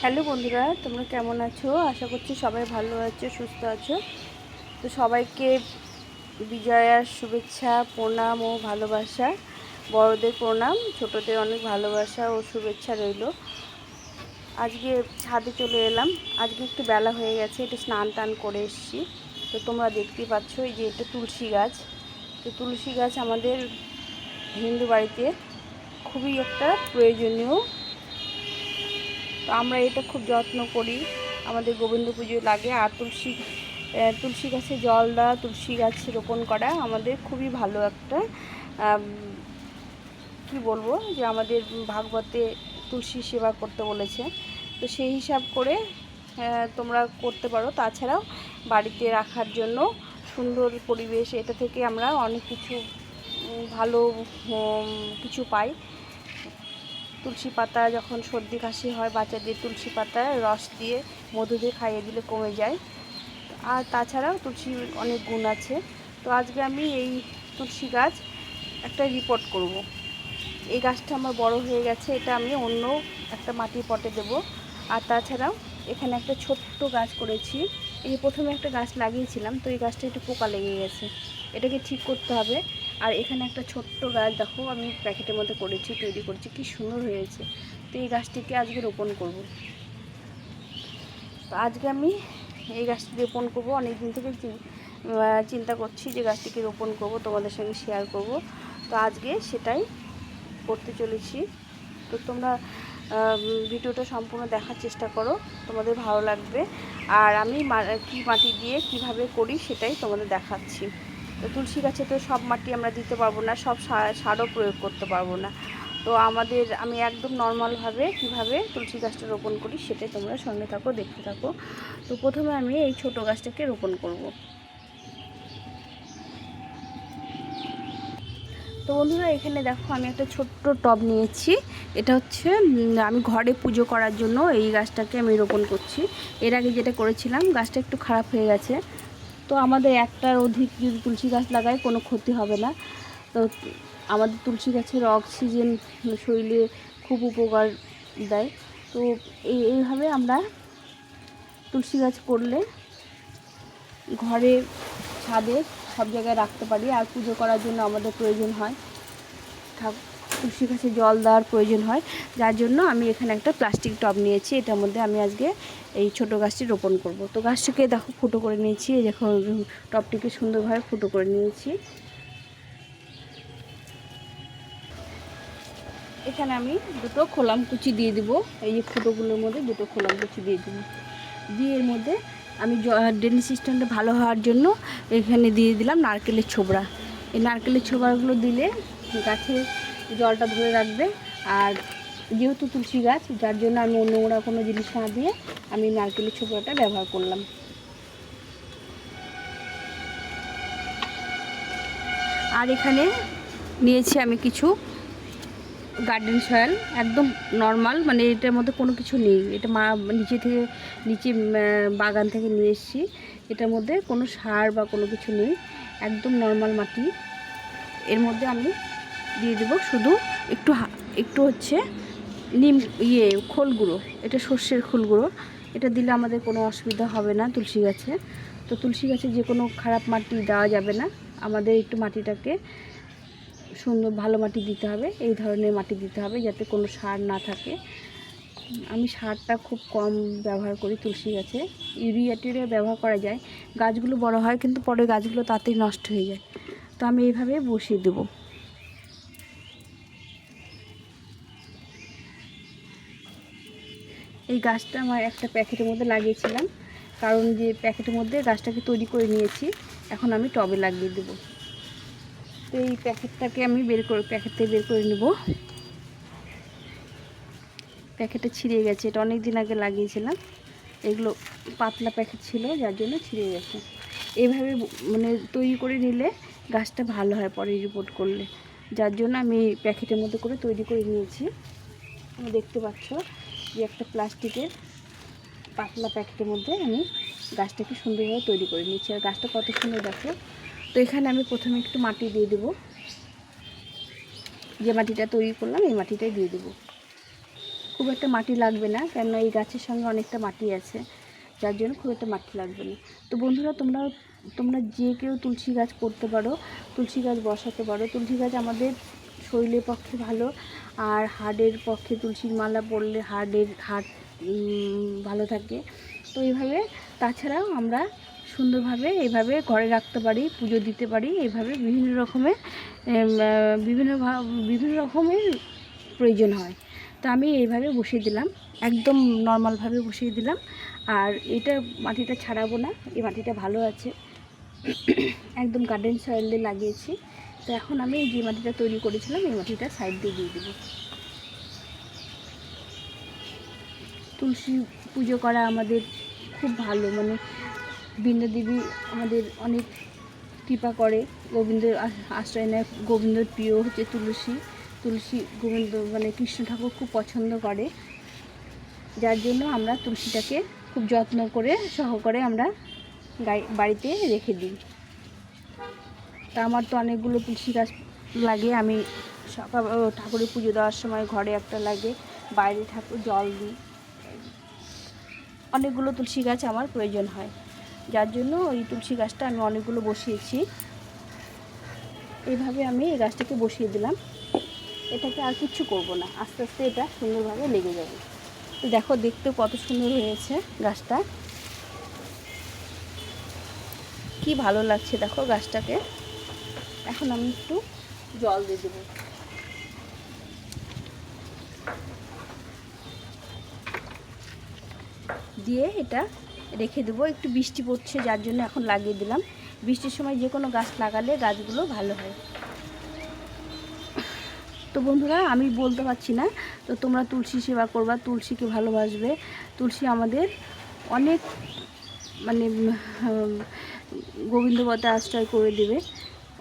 Hello বন্ধুরা, তোমরা কেমন আছো? আশা করছি সবাই ভালো আছো, সুস্থ আছো। তো সবাইকে বিজয়ার শুভেচ্ছা, প্রণাম ও ভালোবাসা। বড়দের প্রণাম, ছোটদের অনেক ভালোবাসা ও শুভেচ্ছা রইল। আজকে ছাদে চলে এলাম। আজকে একটু বেলা হয়ে গেছে, একটু স্নান টান করে এসেছি। তো তোমরা দেখতেই পাচ্ছ এই যে এটা তুলসী গাছ। তো তুলসী গাছ আমাদের হিন্দু বাড়িতে খুবই একটা প্রয়োজনীয় তো আমরা এটা খুব যত্ন করি। আমাদের গোবিন্দ পুজোয় লাগে আর তুলসী তুলসী গাছে জল দেওয়া, তুলসী গাছ রোপণ করা আমাদের খুবই ভালো একটা কি বলব যে আমাদের ভাগবতে তুলসী সেবা করতে বলেছে। তো সেই হিসাব করে তোমরা করতে পারো। তাছাড়াও বাড়িতে রাখার জন্য সুন্দর পরিবেশ, এটা থেকে আমরা অনেক কিছু ভালো কিছু পাই। তুলসী পাতা যখন সর্দি কাশি হয় বাচ্চাদের তুলসী পাতার রস দিয়ে মধু দিয়ে খাইয়ে দিলে কমে যায়। আর তাছাড়াও তুলসীর অনেক গুণ আছে। তো আজকে আমি এই তুলসী গাছ একটা রিপোর্ট করব। এই গাছটা আমার বড় হয়ে গেছে, এটা আমি অন্য একটা মাটির পটে দেব। আর তাছাড়াও এখানে একটা ছোট্ট গাছ করেছি। এই প্রথমে একটা গাছ লাগিয়েছিলাম, তো এই গাছটা একটু পোকা লেগে গেছে। এটাকে ঠিক করতে হবে। আর এখানে একটা ছোট্ট গাছ দেখো, আমি প্যাকেটের মধ্যে করেছি, তৈরি করেছি, কি সুন্দর হয়েছে। তো এই গাছটিকে আজকে রোপণ করব। তো আজকে আমি এই গাছটি রোপণ করব। অনেক দিন থেকে চিন্তা করছি যে গাছটিকে রোপণ করব, তোমাদের সঙ্গে শেয়ার করব। তো আজকে সেটাই করতে চলেছি। তো তোমরা ভিডিওটা সম্পূর্ণ দেখার চেষ্টা করো, তোমাদের ভালো লাগবে। আর আমি কি মাটি দিয়ে কীভাবে করি সেটাই তোমাদের দেখাচ্ছি। তো তুলসী গাছে তো সব মাটি আমরা দিতে পারব না, সব সারও প্রয়োগ করতে পারব না। তো আমাদের, আমি একদম নর্মালভাবে কীভাবে তুলসী গাছটা রোপণ করি সেটাই তোমরা সঙ্গে থাকো, দেখতে থাকো। তো প্রথমে আমি এই ছোট গাছটাকে রোপণ করব। তো বন্ধুরা, এখানে দেখো আমি একটা ছোট্ট টব নিয়েছি। এটা হচ্ছে আমি ঘরে পুজো করার জন্য এই গাছটাকে আমি রোপণ করছি। এর আগে যেটা করেছিলাম, গাছটা একটু খারাপ হয়ে গেছে। তো আমাদের একটার অধিক যদি তুলসী গাছ লাগাই কোনো ক্ষতি হবে না। তো আমাদের তুলসী গাছের অক্সিজেন শরীরে খুব উপকার দেয়। তো এই, এইভাবে আমরা তুলসী গাছ করলে ঘরে ছাদে সব জায়গায় রাখতে পারি, আর পুজো করার জন্য আমাদের প্রয়োজন হয়। ঠাক- তুলসী গাছে জল দেওয়ার প্রয়োজন হয়, যার জন্য আমি এখানে একটা প্লাস্টিক টব নিয়েছি। এটার মধ্যে আমি আজকে এই ছোট গাছটি রোপণ করব। তো গাছটিকে দেখো, ফুটো করে নিয়েছি। এই দেখো, টবটিকে সুন্দরভাবে ফুটো করে নিয়েছি। এখানে আমি দুটো খোলাম কুচি দিয়ে দিব। এই যে ফুটোগুলোর মধ্যে দুটো খোলাম কুচি দিয়ে দিব। দিয়ে এর মধ্যে আমি ড্রেনেজ সিস্টেমটা ভালো হওয়ার জন্য এখানে দিয়ে দিলাম নারকেলের ছোবড়া। এই নারকেলের ছোবড়াগুলো দিলে গাছে জলটা ধরে রাখবে। আর যেহেতু তুলসী গাছ, যার জন্য আমি অন্য ওরা কোনো জিনিস না দিয়ে আমি নারকেলের ছোবড়াটা ব্যবহার করলাম। আর এখানে নিয়েছি আমি কিছু গার্ডেন সয়েল একদম নর্মাল মানে এটার মধ্যে কোনো কিছু নেই। এটা মা নিচে থেকে, নিচে বাগান থেকে নিয়ে এসেছি। এটার মধ্যে কোনো সার বা কোনো কিছু নেই, একদম নর্মাল মাটি। এর মধ্যে আমি দিয়ে দেবো শুধু একটু একটু হচ্ছে নিম ইয়ে খোল গুঁড়ো, এটা সর্ষের খোল গুঁড়ো। এটা দিলে আমাদের কোনো অসুবিধা হবে না তুলসী গাছে। তো তুলসী গাছে যে কোনো খারাপ মাটি দেওয়া যাবে না। আমাদের একটু মাটিটাকে সুন্দর ভালো মাটি দিতে হবে, এই ধরনের মাটি দিতে হবে যাতে কোনো সার না থাকে। আমি সারটা খুব কম ব্যবহার করি তুলসী গাছে। ইউরিয়া টিউরিয়া ব্যবহার করা যায়। গাছগুলো বড় হয় কিন্তু পরে গাছগুলো তাড়াতাড়ি নষ্ট হয়ে যায়। তো আমি এইভাবে বসিয়ে দেবো। এই গাছটা আমার একটা প্যাকেটের মধ্যে লাগিয়েছিলাম। কারণ যে প্যাকেটের মধ্যে গাছটাকে তৈরি করে নিয়েছি, এখন আমি টবে লাগিয়ে দেবো। তো এই প্যাকেটটাকে আমি বের করে, প্যাকেট থেকে বের করে নেব। প্যাকেটে ছিঁড়ে গেছে, এটা অনেক দিন আগে লাগিয়েছিলাম। এগুলো পাতলা প্যাকেট ছিল, যার জন্য ছিঁড়ে গেছে। এভাবে মানে তৈরি করে নিলে গাছটা ভালো হয় পরে রিপোর্ট করলে। যার জন্য আমি প্যাকেটের মধ্যে করে তৈরি করে নিয়েছি। দেখতে পাচ্ছ? যে একটা প্লাস্টিকের পাতলা প্যাকেটের মধ্যে আমি গাছটাকে সুন্দরভাবে তৈরি করে নিয়েছি। আর গাছটা কত সুন্দর দেখো। তো এখানে আমি প্রথমে একটু মাটি দিয়ে দেবো। যে মাটিটা তৈরি করলাম, এই মাটিটাই দিয়ে দেবো। খুব একটা মাটি লাগবে না, কেননা এই গাছের সঙ্গে অনেকটা মাটি আছে। যার জন্য খুব একটা মাটি লাগবে না। তো বন্ধুরা, তোমরা তোমরা যে কেউ তুলসী গাছ করতে পারো, তুলসী গাছ বসাতে পারো। তুলসী গাছ আমাদের শরীরের পক্ষে ভালো আর হার্টের পক্ষে তুলসীর মালা পরলে হার্টের হার্ট ভালো থাকে। তো এইভাবে তাছাড়াও আমরা সুন্দরভাবে এইভাবে ঘরে রাখতে পারি, পুজো দিতে পারি। এইভাবে বিভিন্ন রকমের বিভিন্ন বিভিন্ন রকমের প্রয়োজন হয়। তো আমি এইভাবে বসিয়ে দিলাম, একদম নর্মালভাবে বসিয়ে দিলাম। আর এটা মাটিটা ছাড়াবো না, এই মাটিটা ভালো আছে। একদম গার্ডেন সয়েলে লাগিয়েছি। তো এখন আমি যে মাটিটা তৈরি করেছিলাম, এই মাটিটা সাইড দিয়ে দিয়ে দেবো। তুলসী পুজো করা আমাদের খুব ভালো মানে বৃন্দা দেবী আমাদের অনেক কৃপা করে। গোবিন্দের আশ্রয় নেয় গোবিন্দর প্রিয় হচ্ছে তুলসী। তুলসী গোবিন্দ মানে কৃষ্ণ ঠাকুর খুব পছন্দ করে। যার জন্য আমরা তুলসীটাকে খুব যত্ন করে, সহকারে আমরা গাই- বাড়িতে রেখে দিই। তা আমার তো অনেকগুলো তুলসী গাছ লাগে, আমি সকাল ঠাকুরের পুজো দেওয়ার সময় ঘরে একটা লাগে, বাইরে ঠাকুর জল দিই। অনেকগুলো তুলসী গাছ আমার প্রয়োজন হয়। যার জন্য ওই তুলসী গাছটা আমি অনেকগুলো বসিয়েছি। এইভাবে আমি এই গাছটাকে বসিয়ে দিলাম। এটাকে আর কিচ্ছু করব না, আস্তে আস্তে এটা সুন্দরভাবে লেগে যাবে। তো দেখো, দেখতে কত সুন্দর হয়েছে গাছটা। কি ভালো লাগছে দেখো গাছটাকে। এখন আমি একটু জল দিয়ে দেবো। দিয়ে এটা রেখে দেবো। একটু বৃষ্টি পড়ছে যার জন্য এখন লাগিয়ে দিলাম। বৃষ্টির সময় যে কোনো গাছ লাগালে গাছগুলো ভালো হয়। তো বন্ধুরা আমি বলতে পারছি না। তো তোমরা তুলসী সেবা করবা তুলসীকে ভালোবাসবে। তুলসী আমাদের অনেক মানে উম, আশ্রয় করে দেবে।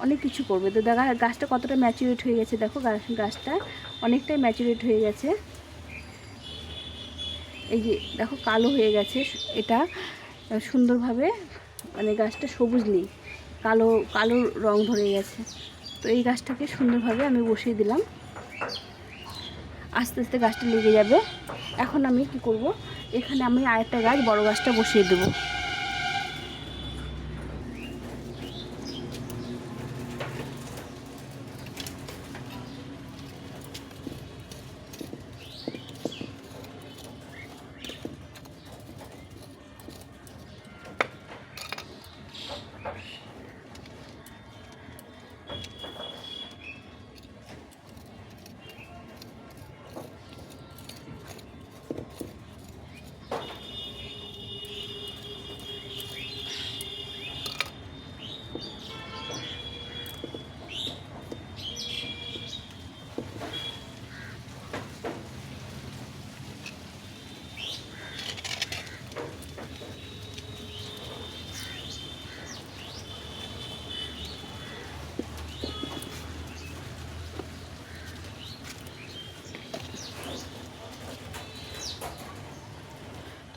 অনেক কিছু করবে। তো দেখা, গাছটা কতটা ম্যাচুরেট হয়ে গেছে দেখো গাছটা অনেকটাই ম্যাচুরেট হয়ে গেছে। এই যে দেখো, কালো হয়ে গেছে এটা, সুন্দরভাবে মানে গাছটা সবুজ নেই, কালো কালো রং ধরে গেছে। তো এই গাছটাকে সুন্দরভাবে আমি বসিয়ে দিলাম। আস্তে আস্তে গাছটা লেগে যাবে। এখন আমি কি করব? এখানে আমি আরেকটা গাছ, বড় গাছটা বসিয়ে দেবো।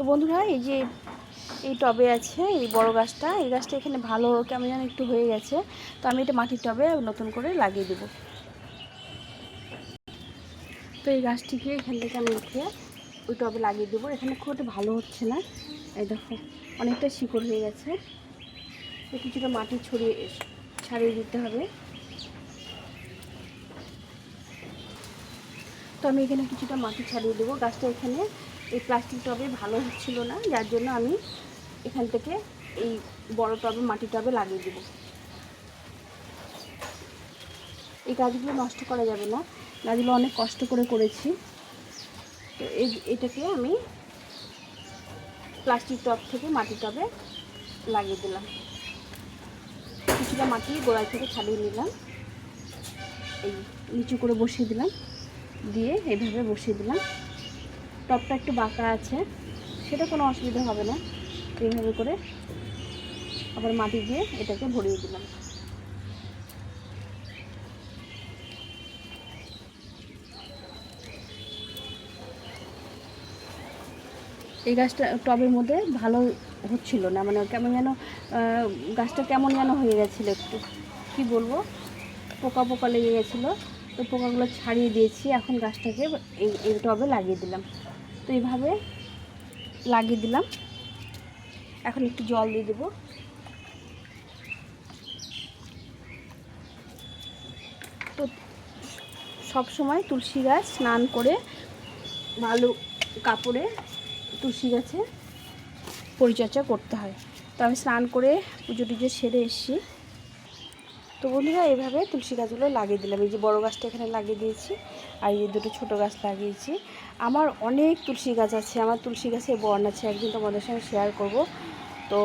বন্ধুরা, এই যে এই টবে আছে, এই বড় গাছটা, এই গাছটা এখানে ভালো কেমন যেন একটু হয়ে গেছে। তো আমি এটা মাটির টবে নতুন করে লাগিয়ে দেবো। তো এই গাছটিকে এখান থেকে আমি উঠে ওই টবে লাগিয়ে দেবো। এখানে খুব একটা ভালো হচ্ছে না। এই দেখো, অনেকটা শিকড় হয়ে গেছে। তো কিছুটা মাটি ছড়িয়ে ছাড়িয়ে দিতে হবে। তো আমি এখানে কিছুটা মাটি ছাড়িয়ে দেবো। গাছটা এখানে এই প্লাস্টিক টবে ভালো হচ্ছিল না, যার জন্য আমি এখান থেকে এই বড় টবে মাটি টবে লাগিয়ে দেবো। এই গাছগুলো নষ্ট করা যাবে না, গাছগুলো অনেক কষ্ট করে করেছি। তো এই, এটাকে আমি প্লাস্টিক টব থেকে মাটি টবে লাগিয়ে দিলাম। কিছুটা মাটি গোড়ায় থেকে ছাড়িয়ে নিলাম। এই নিচু করে বসিয়ে দিলাম, দিয়ে এইভাবে বসিয়ে দিলাম। টপটা একটু বাঁকা আছে, সেটা কোনো অসুবিধা হবে না। এইভাবে করে আবার মাটি দিয়ে এটাকে ভরিয়ে দিলাম। এই গাছটা টবের মধ্যে ভালো হচ্ছিল না মানে কেমন যেন গাছটা কেমন যেন হয়ে গেছিল একটু। কি বলব? পোকা পোকা লেগে গেছিল, তো পোকাগুলো ছাড়িয়ে দিয়েছি, এখন গাছটাকে এই এই টবে লাগিয়ে দিলাম। তো এইভাবে লাগিয়ে দিলাম। এখন একটু জল দিয়ে দেবো। তো সব সময় তুলসী গাছ স্নান করে ভালো কাপড়ে তুলসী গাছে পরিচর্যা করতে হয়। তো আমি স্নান করে পুজো টুজো সেরে এসেছি। তো বন্ধুরা এইভাবে তুলসী গাছগুলো লাগিয়ে দিলাম। এই যে বড় গাছটা এখানে লাগিয়ে দিয়েছি, আর এই দুটো ছোটো গাছ লাগিয়েছি। আমার অনেক তুলসী গাছ আছে, আমার তুলসী গাছে বর্ণ আছে, একদিন তোমাদের সঙ্গে শেয়ার করব। তো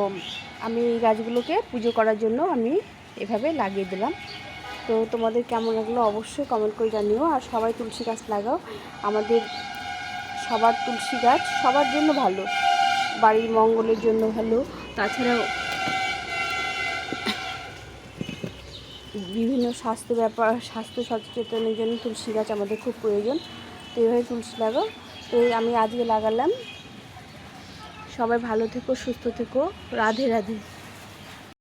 আমি এই গাছগুলোকে পুজো করার জন্য আমি এভাবে লাগিয়ে দিলাম। তো তোমাদের কেমন লাগল অবশ্যই কমেন্ট করে জানিও, আর সবাই তুলসী গাছ লাগাও। আমাদের সবার তুলসী গাছ সবার জন্য ভালো, বাড়ির মঙ্গলের জন্য ভালো, তাছাড়াও বিভিন্ন স্বাস্থ্য ব্যাপার, স্বাস্থ্য সচেতনের জন্য তুলসী গাছ আমাদের খুব প্রয়োজন। তো এইভাবে তুলসী লাগাও। তো আমি আজকে লাগালাম। সবাই ভালো থেকো, সুস্থ থেকো। রাধে রাধে।